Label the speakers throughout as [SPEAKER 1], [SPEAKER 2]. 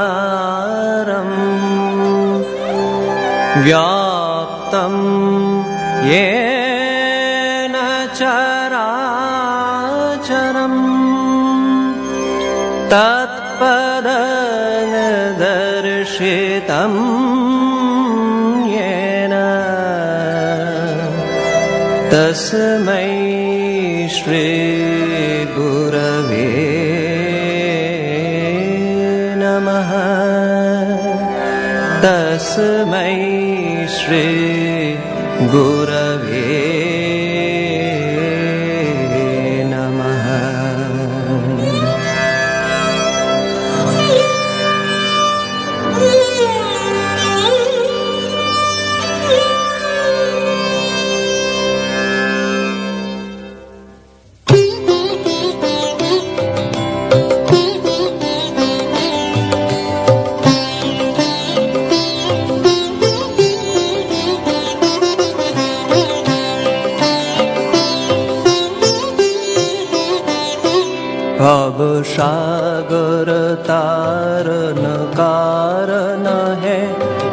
[SPEAKER 1] आखण्डमण्डलाकारम् व्याप्तं येन चराचरम् तत्पददर्शितं येन तस्मै नमः। तस्मै श्री गुरवे सागर सगर तारणकारण हे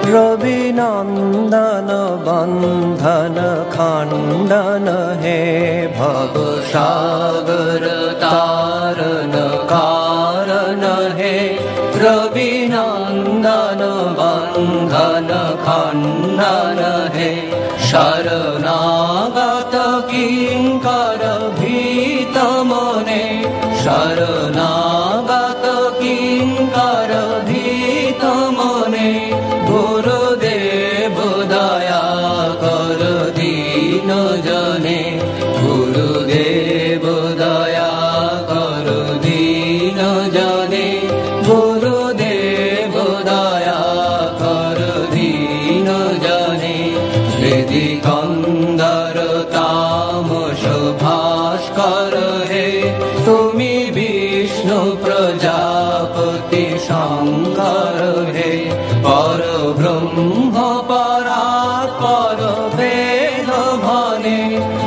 [SPEAKER 1] प्रवीनन्दनबन्धनखण्डन हे भगरतारकार हे खण्डन हे शरणागत किङ्कर भीतमने sharanam প্রজাপতি শঙ্কর হে, পর ব্রহ্ম পরাৎপর বেদ ভনে,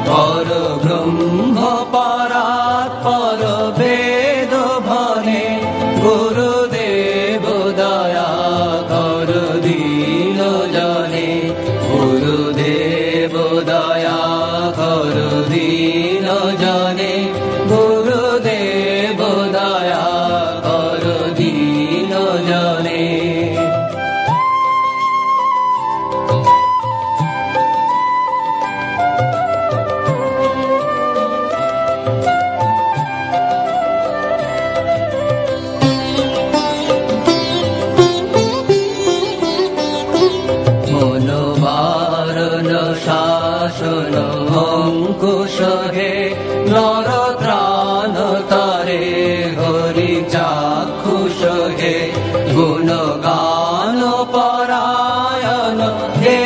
[SPEAKER 1] পর ব্রহ্ম পরাৎপর বেদ ভনে, গুরুদেব দয়া কর দীন জনে, গুরুদেব দয়া কর দীন জনে। হরি চাক্ষুষ হে। গুণ গান পরায়ণ হে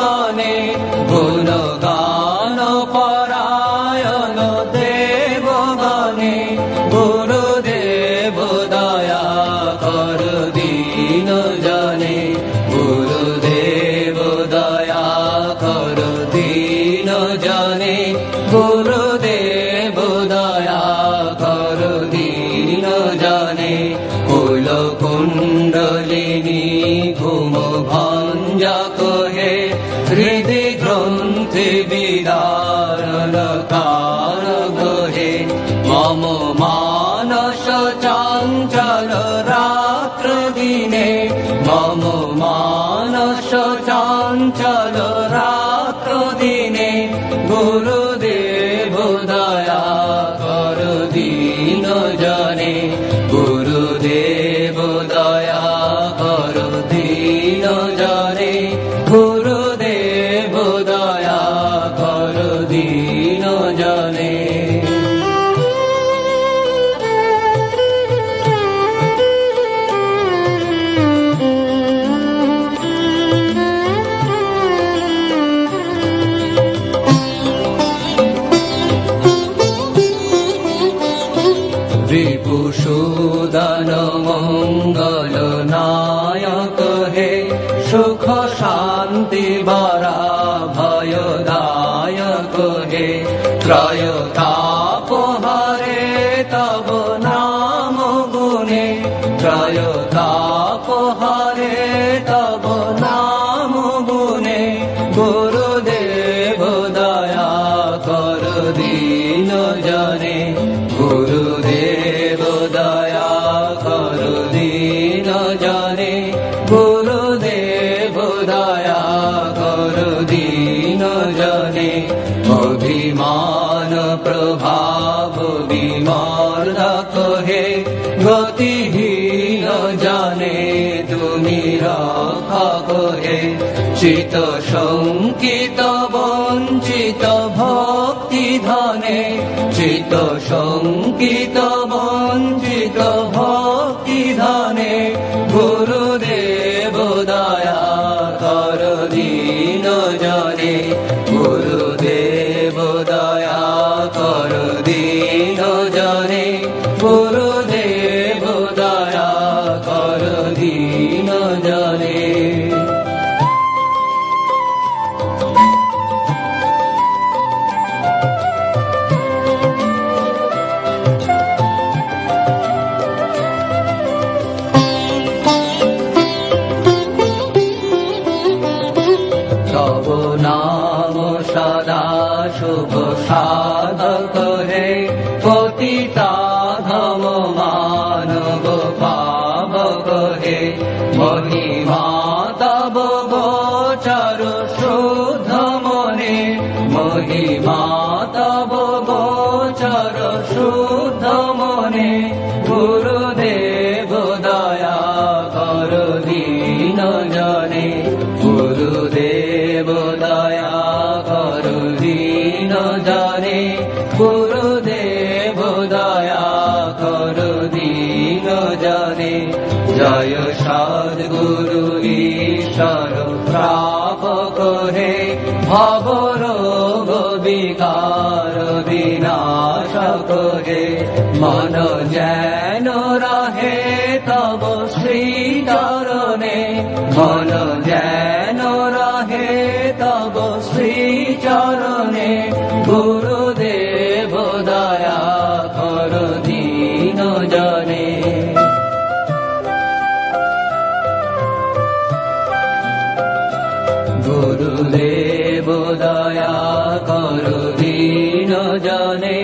[SPEAKER 1] গানে গুণ গান পরায়ণ দেব গানে গুরুদেব দয়া কর কুণ্ডলিনী ঘুম ভঞ্জা কহে হৃদি গ্রন্থি বিদারণ কার গহে মম মানস চঞ্চল রাত্র দিনে মম মানস চঞ্চল গুরুদেব করে ত্রয়তাপ হরে তব নাম গুণে ত্রয়তাপ হরে তব নাম গুণে গুরুদেব দয়া কর দিন জনে গুরু প্রভাব বিমর হে গতিহীন জানে তুমি রক্ষা হে চিত শঙ্কিত, বঞ্চিত ভক্তি ধনে চিত শঙ্কিত ी गोचर शुद्धमुनि मोरे হে ভব রোগ বিকার বিনাশক হে, মন যেন রহে তব শ্রী চরণে মন যেন রহে তব শ্রী চরণে গুরুদেব দীন জনে